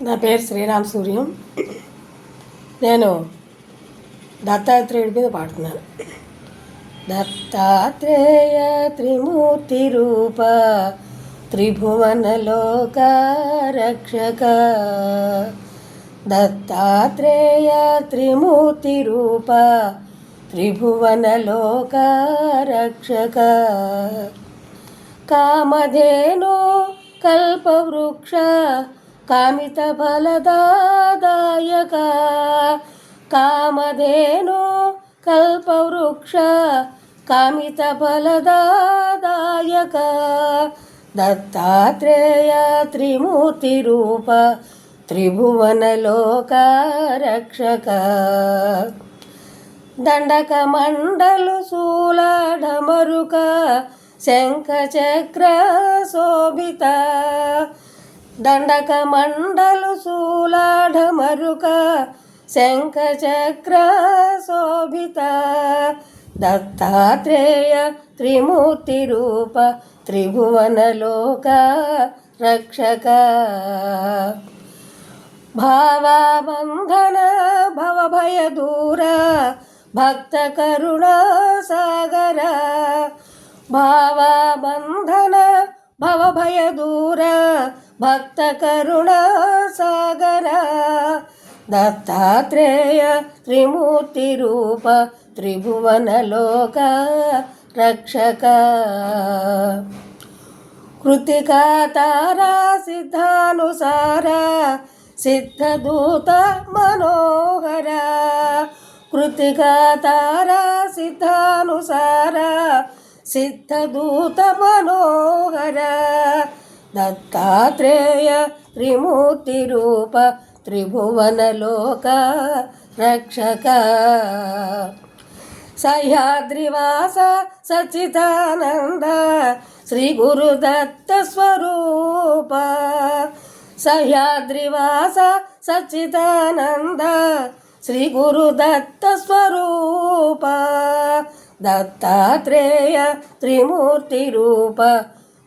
నా పేరు శ్రీరామ్ సూర్యం. నేను దత్తాత్రేయుడి మీద పాడుతున్నాను. దత్తాత్రేయ త్రిమూర్తి రూప త్రిభువన లోక రక్షక. దత్తాత్రేయ త్రిమూర్తి రూప త్రిభువన లోక రక్షక. కామధేను కల్పవృక్ష కామిత ఫలదాదాయక కామధేను కల్పవృక్ష కామిత ఫలదాదాయక దత్తాత్రేయ త్రిమూర్తి రూప త్రిభువన రక్షక దండక మండలు శూలాఢమరుక శంఖ చక్ర శోభిత దండక మండలు శూలాఢమరుక శంఖ చక్ర శోభిత. దత్తాత్రేయ త్రిమూర్తి రూప త్రిభువన లోక రక్షక. భావబంధన భవభయ దూర భక్త కరుణ సాగర. భావబంధన భవభయ దూర భక్త కరుణా సాగర దత్తాత్రేయ త్రిమూర్తి రూప త్రిభువన లోక రక్షక కృతికా తారా సిద్ధానుసార సిద్ధదూత మనోహర దత్తాత్రేయ త్రిమూర్తి రూప త్రిభువన లోక రక్షక. సహ్యాద్రివాస సచిదానంద శ్రీ గురుదత్త స్వరూప. సహ్యాద్రివాస సచిదానంద శ్రీ గురుదత్త స్వరూప. దత్తాత్రేయ త్రిమూర్తి రూప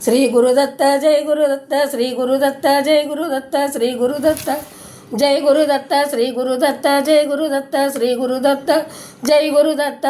శ్రీ గురు జయ గురుదత్త జై గురుదత్త శ్రీ గురుదత్త జై గురుదత్త శ్రీ గురుదత్త జై గురుదత్త శ్రీ గురుదత్త జై గురుదత్త శ్రీ గురుదత్త జై గురుదత్త